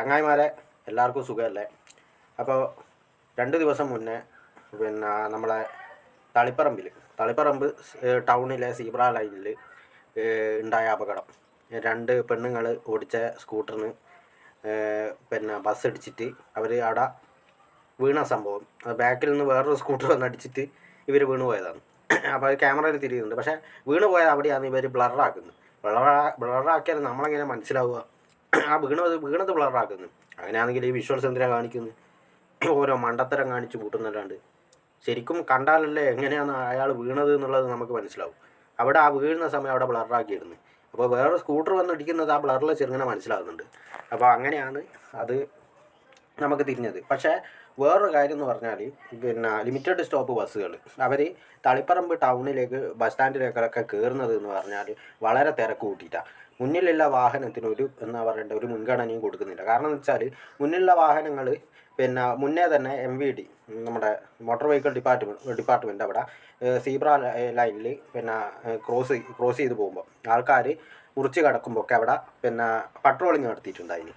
ചങ്ങായിമാരെ എല്ലാവർക്കും സുഖമല്ലേ? അപ്പോൾ രണ്ട് ദിവസം മുന്നേ പിന്നെ നമ്മളെ തളിപ്പറമ്പിൽ തളിപ്പറമ്പ് ടൗണിലെ സീബ്ര ലൈനിൽ ഉണ്ടായ അപകടം. രണ്ട് പെണ്ണുങ്ങൾ ഓടിച്ച സ്കൂട്ടറിന് പിന്നെ ബസ് ഇടിച്ചിട്ട് അവർ അവിടെ വീണ സംഭവം. ബാക്കിൽ നിന്ന് വേറൊരു സ്കൂട്ടർ വന്ന് അടിച്ചിട്ട് ഇവർ വീണ് പോയതാണ്. അപ്പോൾ അത് ക്യാമറയിൽ തിരിയുന്നുണ്ട്. പക്ഷേ വീണ് പോയത് അവിടെയാണ് ഇവർ ബ്ലറാക്കുന്നത്. ബ്ലറാ ബ്ലറാക്കിയാൽ നമ്മളെങ്ങനെ മനസ്സിലാവുക? ആ വീണത് വീണത് ബ്ലറാക്കുന്നു അങ്ങനെയാണെങ്കിൽ ഈ വിഷ്വൽസ് എന്തിനാണ് കാണിക്കുന്നു? ഓരോ മണ്ടത്തരം കാണിച്ച് കൂട്ടുന്നല്ലാണ്ട് ശരിക്കും കണ്ടാലല്ലേ എങ്ങനെയാണ് അയാൾ വീണത് എന്നുള്ളത് നമുക്ക് മനസ്സിലാവും. അവിടെ ആ വീഴുന്ന സമയം അവിടെ ബ്ലറാക്കിയിരുന്നു അപ്പോൾ വേറെ സ്കൂട്ടർ വന്ന് ഇടിക്കുന്നത് ആ ബ്ലറിൽ ചെറുങ്ങനെ മനസ്സിലാകുന്നുണ്ട് അപ്പോൾ അങ്ങനെയാണ് അത് നമുക്ക് തിരിഞ്ഞത്. പക്ഷേ വേറൊരു കാര്യം എന്ന് പറഞ്ഞാൽ പിന്നെ ലിമിറ്റഡ് സ്റ്റോപ്പ് ബസ്സുകൾ അവർ തളിപ്പറമ്പ് ടൗണിലേക്ക് ബസ് സ്റ്റാൻഡിലേക്കൊക്കെ കയറുന്നത് എന്ന് പറഞ്ഞാൽ വളരെ തിരക്ക് കൂട്ടിയിട്ടാണ് മുന്നിലുള്ള വാഹനത്തിന് ഒരു എന്താ പറയേണ്ട ഒരു മുൻഗണനയും കൊടുക്കുന്നില്ല. കാരണം എന്ന് വെച്ചാൽ മുന്നിലുള്ള വാഹനങ്ങൾ പിന്നെ മുന്നേ തന്നെ എം വി ഡി നമ്മുടെ മോട്ടോർ വെഹിക്കിൾ ഡിപ്പാർട്ട്മെന്റ് ഡിപ്പാർട്ട്മെന്റ് അവിടെ സീബ്ര ലൈനിൽ പിന്നെ ക്രോസ് ക്രോസ് ചെയ്ത് പോകുമ്പോൾ ആൾക്കാർ മുറിച്ച് കിടക്കുമ്പോൾ ഒക്കെ അവിടെ പിന്നെ പട്രോളിങ് നടത്തിയിട്ടുണ്ടായിന്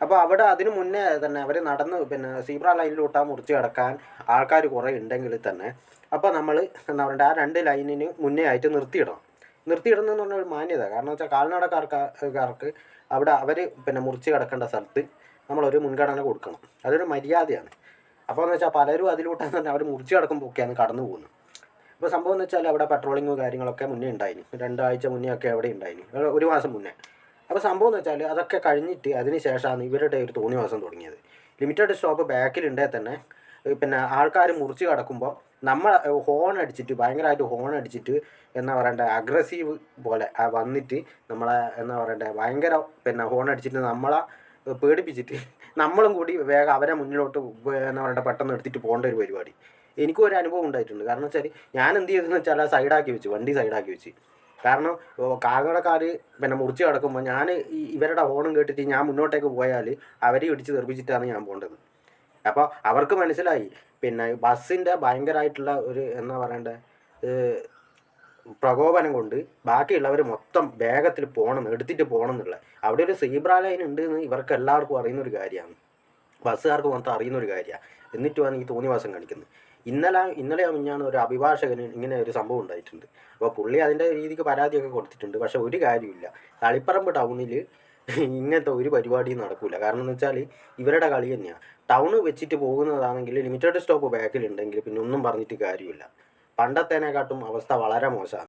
അപ്പോൾ അവിടെ അതിന് മുന്നേ തന്നെ അവർ നടന്ന് പിന്നെ സീബ്ര ലൈനിലോട്ടാ മുറിച്ച് കിടക്കാൻ ആൾക്കാർ കുറേ ഉണ്ടെങ്കിൽ തന്നെ അപ്പോൾ നമ്മൾ എന്താ പറയുക ആ രണ്ട് ലൈനിന് മുന്നേ ആയിട്ട് നിർത്തിയിടണം. നിർത്തിയിടുന്നത് എന്ന് പറഞ്ഞാൽ ഒരു മാന്യത. കാരണം വെച്ചാൽ കാൽനടക്കാർക്ക് അവിടെ അവർ പിന്നെ മുറിച്ച് കിടക്കേണ്ട സ്ഥലത്ത് നമ്മളൊരു മുൻഗണന കൊടുക്കണം. അതൊരു മര്യാദയാണ്. അപ്പോൾ എന്ന് വെച്ചാൽ പലരും അതിലൂട്ടാന്ന് പറഞ്ഞാൽ അവർ മുറിച്ച് കിടക്കുമ്പോൾ ഒക്കെയാണ് കടന്നു പോകുന്നത്. ഇപ്പോൾ സംഭവം എന്ന് വെച്ചാൽ അവിടെ പെട്രോളിങ്ങും കാര്യങ്ങളൊക്കെ മുന്നേ ഉണ്ടായിന്. രണ്ടാഴ്ച മുന്നേ ഒക്കെ അവിടെ ഉണ്ടായിന്. ഒരു- മാസം മുന്നേ. അപ്പോൾ സംഭവം എന്ന് വെച്ചാൽ അതൊക്കെ കഴിഞ്ഞിട്ട് അതിന് ശേഷമാണ് ഇവരുടെ ഒരു തോന്നിവാസം തുടങ്ങിയത്. ലിമിറ്റഡ് സ്റ്റോപ്പ് ബാക്കിലുണ്ടെങ്കിൽ തന്നെ പിന്നെ ആൾക്കാർ മുറിച്ച് കിടക്കുമ്പോൾ നമ്മൾ ഹോൺ അടിച്ചിട്ട് ഭയങ്കരമായിട്ട് ഹോൺ അടിച്ചിട്ട് എന്നാ പറയണ്ടേ അഗ്രസീവ് പോലെ വന്നിട്ട് നമ്മളെ എന്നാ പറയണ്ടേ ഭയങ്കര പിന്നെ ഹോൺ അടിച്ചിട്ട് നമ്മളെ പേടിപ്പിച്ചിട്ട് നമ്മളും കൂടി വേഗം അവരെ മുന്നിലോട്ട് എന്നാ പറയണ്ട പെട്ടെന്ന് എടുത്തിട്ട് പോകേണ്ട ഒരു പരിപാടി. എനിക്കും ഒരു അനുഭവം ഉണ്ടായിട്ടുണ്ട്. കാരണം വെച്ചാൽ ഞാൻ എന്ത് ചെയ്തെന്ന് വെച്ചാൽ സൈഡാക്കി വെച്ചു വണ്ടി സൈഡാക്കി വെച്ച്. കാരണം കാൽനടക്കാർ പിന്നെ മുറിച്ച് കിടക്കുമ്പോൾ ഞാൻ ഇവരുടെ ഹോണും കേട്ടിട്ട് ഞാൻ മുന്നോട്ടേക്ക് പോയാൽ അവരെ ഇടിച്ച് തെറിപ്പിച്ചിട്ടാണ് ഞാൻ പോകേണ്ടത്. അപ്പോൾ അവർക്ക് മനസ്സിലായി. പിന്നെ ബസ്സിന്റെ ഭയങ്കരമായിട്ടുള്ള ഒരു എന്താ പറയണ്ടേ ഏഹ് പ്രകോപനം കൊണ്ട് ബാക്കിയുള്ളവർ മൊത്തം വേഗത്തിൽ പോകണം എടുത്തിട്ട് പോകണം എന്നുള്ളത് അവിടെ ഒരു സീബ്ര ലൈൻ ഉണ്ട് എന്ന് ഇവർക്ക് എല്ലാവർക്കും അറിയുന്നൊരു കാര്യമാണ്. ബസ്സുകാർക്ക് മൊത്തം അറിയുന്നൊരു കാര്യമാണ്. എന്നിട്ടുമാണ് ഈ തോന്നിവാസം കാണിക്കുന്നത്. ഇന്നലെ ഇന്നലെ മിഞ്ഞാണ് ഒരു അഭിഭാഷകന് ഇങ്ങനെ ഒരു സംഭവം ഉണ്ടായിട്ടുണ്ട്. അപ്പോൾ പുള്ളി അതിന്റെ രീതിക്ക് പരാതിയൊക്കെ കൊടുത്തിട്ടുണ്ട്. പക്ഷേ ഒരു കാര്യമില്ല തളിപ്പറമ്പ് ടൗണിൽ ഇങ്ങനത്തെ ഒരു പരിപാടിയും നടക്കില്ല കാരണം എന്ന് വെച്ചാൽ ഇവരുടെ കളി തന്നെയാണ് ടൗൺ വെച്ചിട്ട് പോകുന്നതാണെങ്കിൽ ലിമിറ്റഡ് സ്റ്റോപ്പ് ബാക്കിലുണ്ടെങ്കിൽ പിന്നെ ഒന്നും പറഞ്ഞിട്ട് കാര്യമില്ല. പണ്ടത്തേനെക്കാട്ടും അവസ്ഥ വളരെ മോശമാണ്